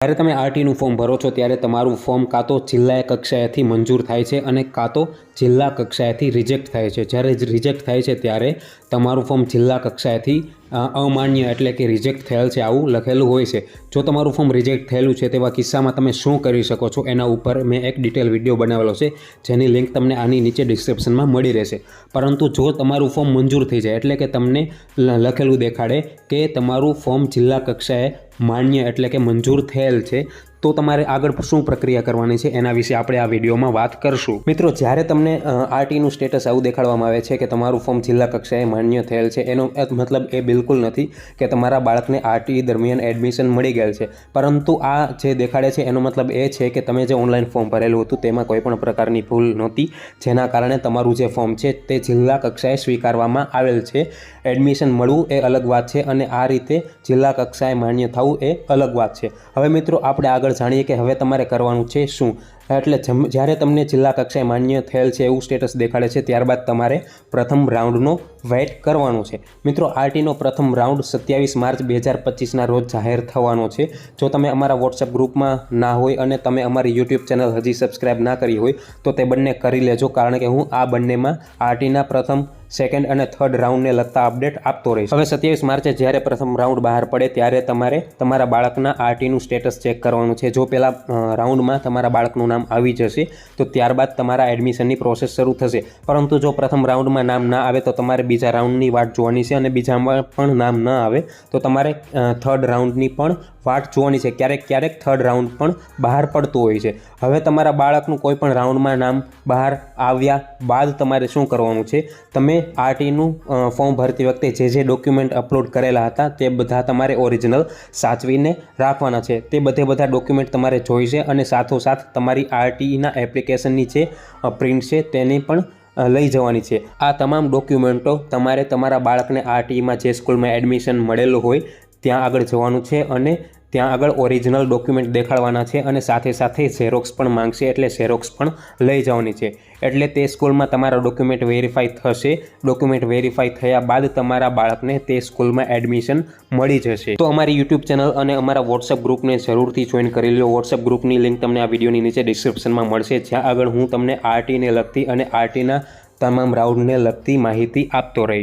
જ્યારે તમે આરટીનું ફોર્મ ભરો છો, ત્યારે તમારું ફોર્મ કાં તો જિલ્લા કક્ષાએથી મંજૂર થાય છે અને કાં તો જિલ્લા કક્ષાએથી રિજેક્ટ થાય છે. જ્યારે રિજેક્ટ થાય છે, ત્યારે તમારું ફોર્મ જિલ્લા કક્ષાએથી અમાન્ય એટલે કે રિજેક્ટ થયેલ છે, આવું લખેલું હોય છે. જો તમારું ફોર્મ રિજેક્ટ થયેલું છે, તેવા કિસ્સામાં તમે શું કરી શકો છો? એના ઉપર મેં એક ડિટેલ વીડિયો બનાવેલો છે, જેની લિંક તમને આની નીચે ડિસ્ક્રિપ્શનમાં મળી રહેશે. પરંતુ જો તમારું ફોર્મ મંજૂર થઈ જાય, એટલે કે તમને લખેલું દેખાડે કે તમારું ફોર્મ જિલ્લા કક્ષાએ માન્ય એટલે કે મંજૂર થયેલ છે તો તમારે આગળ શું પ્રક્રિયા કરવાની છે એના વિશે આપણે આ વિડીયોમાં વાત કરશું. મિત્રો, જ્યારે તમને આરટીનું સ્ટેટસ આવું દેખાડવામાં આવે છે કે તમારું ફોર્મ જિલ્લા કક્ષાએ માન્ય થયેલ છે, એનો મતલબ એ બિલકુલ નથી કે તમારા બાળકને આરટી દરમિયાન એડમિશન મળી ગયેલ છે. પરંતુ આ જે દેખાડે છે એનો મતલબ એ છે કે તમે જે ઓનલાઈન ફોર્મ ભરેલું હતું તેમાં કોઈ પણ પ્રકારની ભૂલ નહોતી, જેના કારણે તમારું જે ફોર્મ છે તે જિલ્લા કક્ષાએ સ્વીકારવામાં આવેલ છે. એડમિશન મળવું એ અલગ વાત છે અને આ રીતે જિલ્લા કક્ષાએ માન્ય થવું એ અલગ વાત છે. હવે મિત્રો, આપણે આગળ જાણીએ કે હવે તમારે કરવાનું છે શું? એટલે જ્યારે તમને જિલ્લા કક્ષાએ માન્ય થયેલ છે એવું સ્ટેટસ દેખાડે છે, ત્યારબાદ તમારે પ્રથમ રાઉન્ડનો વેઇટ કરવાનો છે. મિત્રો, આરટીનો પ્રથમ રાઉન્ડ સત્યાવીસ માર્ચ બે હજાર પચીસના રોજ જાહેર થવાનો છે. જો તમે અમારા વોટ્સએપ ગ્રુપમાં ના હોય અને તમે અમારી યુટ્યુબ ચેનલ હજી સબસ્ક્રાઇબ ના કરી હોય, તો તે બંને કરી લેજો, કારણ કે હું આ બંનેમાં આરટીના પ્રથમ સેકન્ડ અને થર્ડ રાઉન્ડને લગતા અપડેટ આપતો રહીશ. હવે સત્યાવીસ માર્ચે જ્યારે પ્રથમ રાઉન્ડ બહાર પડે, ત્યારે તમારે તમારા બાળકના આરટીનું સ્ટેટસ ચેક કરવાનું છે. જો પહેલાં રાઉન્ડમાં તમારા બાળકનું નામ આવી જશે, તો ત્યારબાદ તમારા એડમિશનની પ્રોસેસ શરૂ થશે. પરંતુ જો પ્રથમ રાઉન્ડમાં નામ ના આવે, તો તમારે બીજા રાઉન્ડની વાટ જોવાની છે અને બીજામાં પણ નામ ન આવે, તો તમારે થર્ડ રાઉન્ડની પણ વાટ જોવાની છે. ક્યારેક ક્યારેક થર્ડ રાઉન્ડ પણ બહાર પડતું હોય છે. હવે તમારા બાળકનું કોઈ પણ રાઉન્ડમાં નામ બહાર આવ્યા બાદ તમારે શું કરવાનું છે? તમે આરટીનું ફોર્મ ભરતી વખતે જે જે ડોક્યુમેન્ટ અપલોડ કરેલા હતા તે બધા તમારે ઓરિજિનલ સાચવીને રાખવાના છે. તે બધે બધા ડોક્યુમેન્ટ તમારે જોઈશે અને સાથોસાથ તમારી આરટીના એપ્લિકેશનની જે પ્રિન્ટ છે તેની પણ લઈ જવાની છે. આ તમામ ડોક્યુમેન્ટો તમારે તમારા બાળકને આરટીઈમાં જે સ્કૂલમાં એડમિશન મળેલું હોય ત્યાં આગળ જવાનું છે અને ત્યાં આગળ ઓરિજિનલ ડોક્યુમેન્ટ દેખાડવાના છે અને સાથે સાથે ઝેરોક્સ પણ માંગશે એટલે ઝેરોક્સ પણ લઈ જવાની છે. એટલે તે સ્કૂલમાં તમારા ડોક્યુમેન્ટ વેરીફાઈ થશે. ડોક્યુમેન્ટ વેરીફાઈ થયા બાદ તમારા બાળકને તે સ્કૂલમાં એડમિશન મળી જશે. તો અમારી યુટ્યુબ ચેનલ અને અમારા વોટ્સઅપ ગ્રુપને જરૂરથી જોઈન કરી લો વોટ્સઅપ ગ્રુપની લિંક તમને આ વિડીયોની નીચે ડિસ્ક્રિપ્શનમાં મળશે. જ્યાં આગળ હું તમને આરટીને લગતી અને આરટીના તમામ રાઉન્ડને લગતી માહિતી આપતો રહીશ.